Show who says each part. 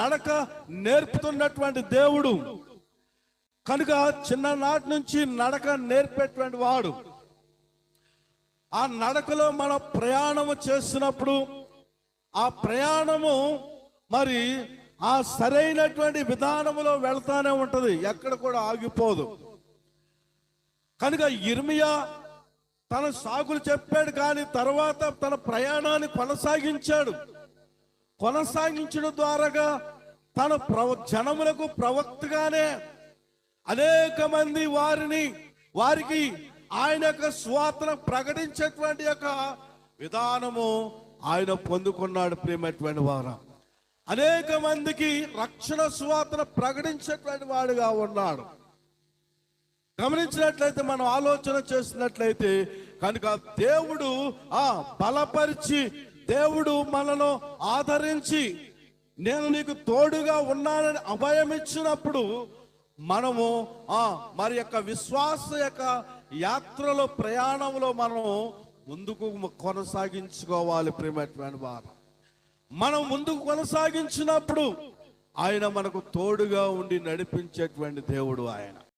Speaker 1: నడక నేర్పుతున్నటువంటి దేవుడు. కనుక చిన్ననాటి నుంచి నడక నేర్పేటువంటి వాడు. ఆ నడకలో మన ప్రయాణము చేస్తున్నప్పుడు ఆ ప్రయాణము మరి ఆ సరైనటువంటి విధానములో వెళ్తానే ఉంటుంది. ఎక్కడ కూడా ఆగిపోదు. కనుక ఇర్మియా తన సాగులు చెప్పాడు కానీ తర్వాత తన ప్రయాణాన్ని కొనసాగించాడు. కొనసాగించడం ద్వారాగా తన ప్రవ జనములకు ప్రవక్తగానే అనేక మంది వారిని వారికి ఆయన యొక్క స్వాతను ప్రకటించేటువంటి యొక్క విధానము ఆయన పొందుకున్నాడు ప్రేమటువంటి వారు. అనేక మందికి రక్షణ స్వాతను ప్రకటించేటువంటి వాడుగా ఉన్నాడు. గమనించినట్లయితే మనం ఆలోచన చేసినట్లయితే కనుక దేవుడు ఆ బలపరిచి దేవుడు మనను ఆదరించి నేను నీకు తోడుగా ఉన్నానని అభయం ఇచ్చినప్పుడు మనము ఆ మరి యొక్క విశ్వాస యొక్క యాత్రలో ప్రయాణంలో మనం ముందుకు కొనసాగించుకోవాలి ప్రేమటువంటి వారు. మనం ముందుకు కొనసాగించినప్పుడు ఆయన మనకు తోడుగా ఉండి నడిపించేటువంటి దేవుడు ఆయన.